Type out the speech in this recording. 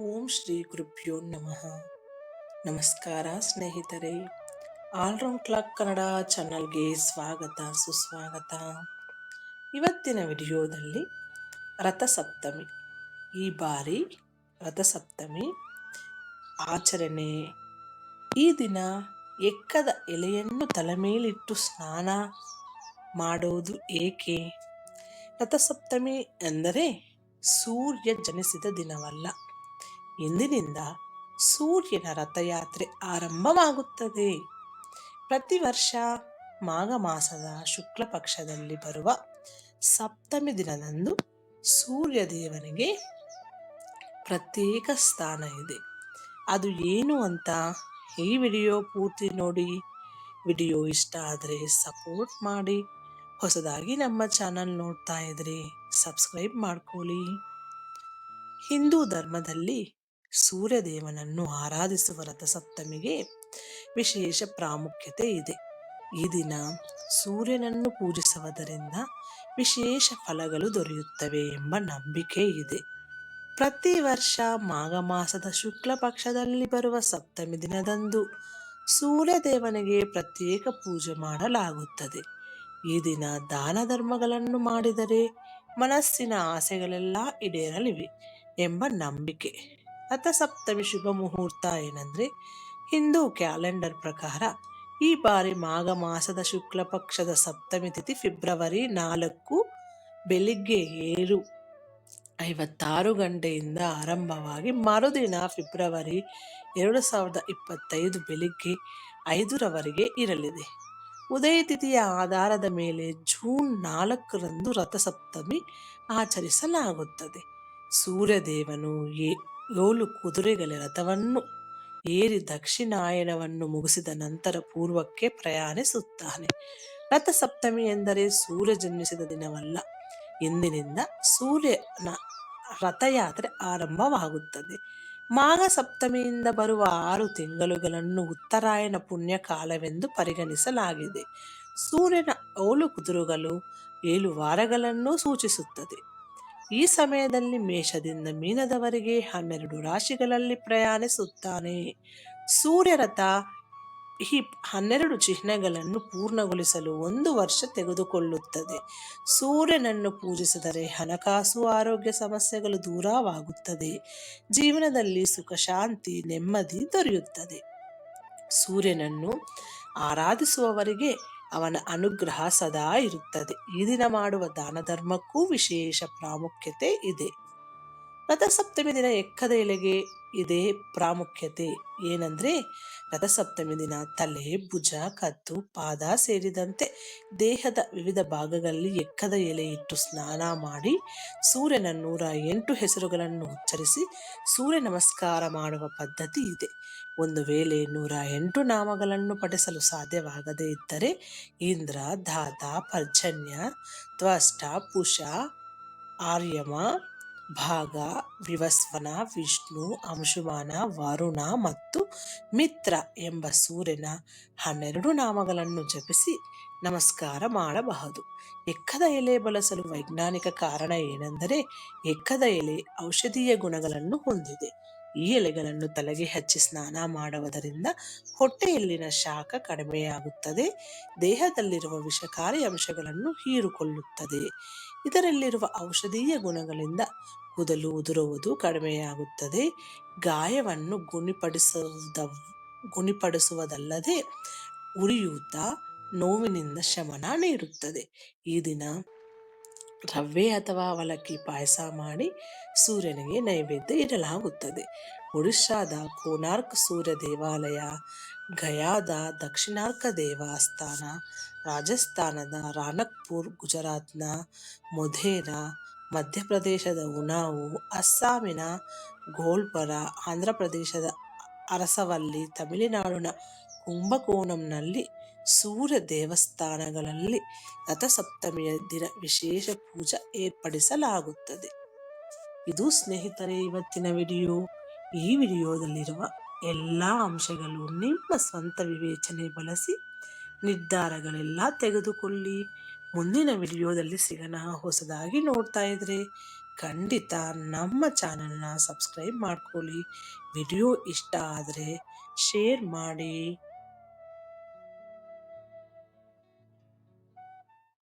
ಓಂ ಶ್ರೀ ಗುರುಭ್ಯೋ ನಮಃ. ನಮಸ್ಕಾರ ಸ್ನೇಹಿತರೆ. ಆಲ್ರೌಂಡ್ ಕ್ಲಾಕ್ ಕನ್ನಡ ಚಾನಲ್ಗೆ ಸ್ವಾಗತ, ಸುಸ್ವಾಗತ. ಇವತ್ತಿನ ವಿಡಿಯೋದಲ್ಲಿ ರಥಸಪ್ತಮಿ. ಈ ಬಾರಿ ರಥಸಪ್ತಮಿ ಆಚರಣೆ. ಈ ದಿನ ಎಕ್ಕದ ಎಲೆಯನ್ನು ತಲೆ ಮೇಲಿಟ್ಟು ಸ್ನಾನ ಮಾಡೋದು ಏಕೆ? ರಥಸಪ್ತಮಿ ಎಂದರೆ ಸೂರ್ಯ ಜನಿಸಿದ ದಿನವಲ್ಲ. ಇಂದಿನಿಂದ ಸೂರ್ಯನ ರಥಯಾತ್ರೆ ಆರಂಭವಾಗುತ್ತದೆ. ಪ್ರತಿ ವರ್ಷ ಮಾಘ ಮಾಸದ ಶುಕ್ಲ ಪಕ್ಷದಲ್ಲಿ ಬರುವ ಸಪ್ತಮಿ ದಿನದಂದು ಸೂರ್ಯ ದೇವನಿಗೆ ಪ್ರತ್ಯೇಕ ಸ್ಥಾನ ಇದೆ. ಅದು ಏನು ಅಂತ ಈ ವಿಡಿಯೋ ಪೂರ್ತಿ ನೋಡಿ. ವಿಡಿಯೋ ಇಷ್ಟ ಆದರೆ ಸಪೋರ್ಟ್ ಮಾಡಿ. ಹೊಸದಾಗಿ ನಮ್ಮ ಚಾನಲ್ ನೋಡ್ತಾ ಇದ್ರೆ ಸಬ್ಸ್ಕ್ರೈಬ್ ಮಾಡ್ಕೊಳ್ಳಿ. ಹಿಂದೂ ಧರ್ಮದಲ್ಲಿ ಸೂರ್ಯದೇವನನ್ನು ಆರಾಧಿಸುವ ರಥಸಪ್ತಮಿಗೆ ವಿಶೇಷ ಪ್ರಾಮುಖ್ಯತೆ ಇದೆ. ಈ ದಿನ ಸೂರ್ಯನನ್ನು ಪೂಜಿಸುವುದರಿಂದ ವಿಶೇಷ ಫಲಗಳು ದೊರೆಯುತ್ತವೆ ಎಂಬ ನಂಬಿಕೆ ಇದೆ. ಪ್ರತಿ ವರ್ಷ ಮಾಘ ಮಾಸದ ಶುಕ್ಲ ಪಕ್ಷದಲ್ಲಿ ಬರುವ ಸಪ್ತಮಿ ದಿನದಂದು ಸೂರ್ಯದೇವನಿಗೆ ಪ್ರತ್ಯೇಕ ಪೂಜೆ ಮಾಡಲಾಗುತ್ತದೆ. ಈ ದಿನ ದಾನ ಧರ್ಮಗಳನ್ನು ಮಾಡಿದರೆ ಮನಸ್ಸಿನ ಆಸೆಗಳೆಲ್ಲ ಈಡೇರಲಿವೆ ಎಂಬ ನಂಬಿಕೆ. ರಥಸಪ್ತಮಿ ಶುಭ ಮುಹೂರ್ತ ಏನಂದ್ರೆ ಹಿಂದೂ ಕ್ಯಾಲೆಂಡರ್ ಪ್ರಕಾರ ಈ ಬಾರಿ ಮಾಘ ಮಾಸದ ಶುಕ್ಲ ಪಕ್ಷದ ಸಪ್ತಮಿ ತಿಥಿ ಫೆಬ್ರವರಿ ನಾಲ್ಕು ಬೆಳಿಗ್ಗೆ ಏಳು ಐವತ್ತಾರು ಗಂಟೆಯಿಂದ ಆರಂಭವಾಗಿ ಮರುದಿನ ಫೆಬ್ರವರಿ ಎರಡು ಸಾವಿರದ ಇಪ್ಪತ್ತೈದು ಬೆಳಿಗ್ಗೆ ಐದರವರೆಗೆ ಇರಲಿದೆ. ಉದಯ ತಿಥಿಯ ಆಧಾರದ ಮೇಲೆ ಜೂನ್ ನಾಲ್ಕರಂದು ರಥಸಪ್ತಮಿ ಆಚರಿಸಲಾಗುತ್ತದೆ. ಸೂರ್ಯದೇವನು ಏಳು ಕುದುರೆಗಳ ರಥವನ್ನು ಏರಿ ದಕ್ಷಿಣಾಯನವನ್ನು ಮುಗಿಸಿದ ನಂತರ ಪೂರ್ವಕ್ಕೆ ಪ್ರಯಾಣಿಸುತ್ತಾನೆ. ರಥಸಪ್ತಮಿ ಎಂದರೆ ಸೂರ್ಯ ಜನ್ಮಿಸಿದ ದಿನವಲ್ಲ. ಇಂದಿನಿಂದ ಸೂರ್ಯನ ರಥಯಾತ್ರೆ ಆರಂಭವಾಗುತ್ತದೆ. ಮಾಘ ಸಪ್ತಮಿಯಿಂದ ಬರುವ ಆರು ತಿಂಗಳುಗಳನ್ನು ಉತ್ತರಾಯಣ ಪುಣ್ಯ ಕಾಲವೆಂದು ಪರಿಗಣಿಸಲಾಗಿದೆ. ಸೂರ್ಯನ ಏಳು ಕುದುರುಗಳು ಏಳು ವಾರಗಳನ್ನು ಸೂಚಿಸುತ್ತದೆ. ಈ ಸಮಯದಲ್ಲಿ ಮೇಷದಿಂದ ಮೀನದವರೆಗೆ ಹನ್ನೆರಡು ರಾಶಿಗಳಲ್ಲಿ ಪ್ರಯಾಣಿಸುತ್ತಾನೆ. ಸೂರ್ಯರಥ ಈ ಹನ್ನೆರಡು ಚಿಹ್ನೆಗಳನ್ನು ಪೂರ್ಣಗೊಳಿಸಲು ಒಂದು ವರ್ಷ ತೆಗೆದುಕೊಳ್ಳುತ್ತದೆ. ಸೂರ್ಯನನ್ನು ಪೂಜಿಸಿದರೆ ಹಣಕಾಸು, ಆರೋಗ್ಯ ಸಮಸ್ಯೆಗಳು ದೂರವಾಗುತ್ತದೆ. ಜೀವನದಲ್ಲಿ ಸುಖ, ಶಾಂತಿ, ನೆಮ್ಮದಿ ದೊರೆಯುತ್ತದೆ. ಸೂರ್ಯನನ್ನು ಆರಾಧಿಸುವವರಿಗೆ ಅವನ ಅನುಗ್ರಹ ಸದಾ ಇರುತ್ತದೆ. ಈ ದಿನ ಮಾಡುವ ದಾನ ಧರ್ಮಕ್ಕೂ ವಿಶೇಷ ಪ್ರಾಮುಖ್ಯತೆ ಇದೆ. ರಥಸಪ್ತಮಿ ದಿನ ಎಕ್ಕದ ಎಲೆಗೆ ಇದೆ ಪ್ರಾಮುಖ್ಯತೆ. ಏನಂದ್ರೆ, ರಥಸಪ್ತಮಿ ದಿನ ತಲೆ, ಭುಜ ಕತ್ತು ಪಾದ ಸೇರಿದಂತೆ ದೇಹದ ವಿವಿಧ ಭಾಗಗಳಲ್ಲಿ ಎಕ್ಕದ ಎಲೆ ಇಟ್ಟು ಸ್ನಾನ ಮಾಡಿ, ಸೂರ್ಯನ ನೂರ ಎಂಟು ಹೆಸರುಗಳನ್ನು ಉಚ್ಚರಿಸಿ ಸೂರ್ಯ ನಮಸ್ಕಾರ ಮಾಡುವ ಪದ್ಧತಿ ಇದೆ. ಒಂದು ವೇಳೆ ನೂರ ಎಂಟು ನಾಮಗಳನ್ನು ಪಠಿಸಲು ಸಾಧ್ಯವಾಗದೇ ಇದ್ದರೆ, ಇಂದ್ರ, ಧಾತ, ಪರ್ಜನ್ಯ, ತ್ವಷ್ಟ, ಪುಷ, ಆರ್ಯಮ ಭಾಗ, ವಿವಸ್ವನ, ವಿಷ್ಣು, ಅಂಶುಮಾನ, ವರುಣ ಮತ್ತು ಮಿತ್ರ ಎಂಬ ಸೂರ್ಯನ ಹನ್ನೆರಡು ನಾಮಗಳನ್ನು ಜಪಿಸಿ ನಮಸ್ಕಾರ ಮಾಡಬಹುದು. ಎಕ್ಕದ ಎಲೆ ಬಳಸಲು ವೈಜ್ಞಾನಿಕ ಕಾರಣ ಏನೆಂದರೆ ಎಕ್ಕದ ಎಲೆ ಔಷಧೀಯ ಗುಣಗಳನ್ನು ಹೊಂದಿದೆ. ಈ ಎಲೆಗಳನ್ನು ತಲೆಗೆ ಹಚ್ಚಿ ಸ್ನಾನ ಮಾಡುವುದರಿಂದ ಹೊಟ್ಟೆಯಲ್ಲಿನ ಶಾಖ ಕಡಿಮೆಯಾಗುತ್ತದೆ. ದೇಹದಲ್ಲಿರುವ ವಿಷಕಾರಿ ಅಂಶಗಳನ್ನು ಹೀರಿಕೊಳ್ಳುತ್ತದೆ. ಇದರಲ್ಲಿರುವ ಔಷಧೀಯ ಗುಣಗಳಿಂದ ಕೂದಲು ಉದುರುವುದು ಕಡಿಮೆಯಾಗುತ್ತದೆ. ಗಾಯವನ್ನು ಗುಣಿಪಡಿಸುವುದ ಗುಣಿಪಡಿಸುವುದಲ್ಲದೆ ಉರಿಯೂತ, ನೋವಿನಿಂದ ಶಮನ ನೀಡುತ್ತದೆ. ಈ ದಿನ ರವೆ ಅಥವಾ ಅವಲಕ್ಕಿ ಪಾಯಸ ಮಾಡಿ ಸೂರ್ಯನಿಗೆ ನೈವೇದ್ಯ ಇಡಲಾಗುತ್ತದೆ. ಒಡಿಶಾದ ಕೋನಾರ್ಕ್ ಸೂರ್ಯ ದೇವಾಲಯ, ಗಯಾದ ದಕ್ಷಿಣಾರ್ಕ ದೇವಸ್ಥಾನ, ರಾಜಸ್ಥಾನದ ರಾನಕ್ಪುರ್, ಗುಜರಾತ್ನ ಮೊಧೇರಾ, ಮಧ್ಯಪ್ರದೇಶದ ಉನಾವು, ಅಸ್ಸಾಮಿನ ಗೋಲ್ಪರ ಆಂಧ್ರ ಪ್ರದೇಶದ ಅರಸವಲ್ಲಿ, ತಮಿಳುನಾಡಿನ ಕುಂಭಕೋಣಂನಲ್ಲಿ ಸೂರ್ಯ ದೇವಸ್ಥಾನಗಳಲ್ಲಿ ರಥಸಪ್ತಮಿಯ ದಿನ ವಿಶೇಷ ಪೂಜೆ ಏರ್ಪಡಿಸಲಾಗುತ್ತದೆ. ಇದು ಸ್ನೇಹಿತರೆ, ಇವತ್ತಿನ ವಿಡಿಯೋ. ಈ ವಿಡಿಯೋದಲ್ಲಿರುವ ಎಲ್ಲ ಅಂಶಗಳು ನಿಮ್ಮ ಸ್ವಂತ ವಿವೇಚನೆ ಬಳಸಿ ನಿರ್ಧಾರಗಳೆಲ್ಲ ತೆಗೆದುಕೊಳ್ಳಿ. ಮುಂದಿನ ವಿಡಿಯೋದಲ್ಲಿ ಸಿಗೋಣ. ಹೊಸದಾಗಿ ನೋಡ್ತಾ ಇದ್ರೆ ಖಂಡಿತ ನಮ್ಮ ಚಾನಲ್ನ ಸಬ್ಸ್ಕ್ರೈಬ್ ಮಾಡ್ಕೊಳ್ಳಿ. ವಿಡಿಯೋ ಇಷ್ಟ ಆದರೆ ಶೇರ್ ಮಾಡಿ.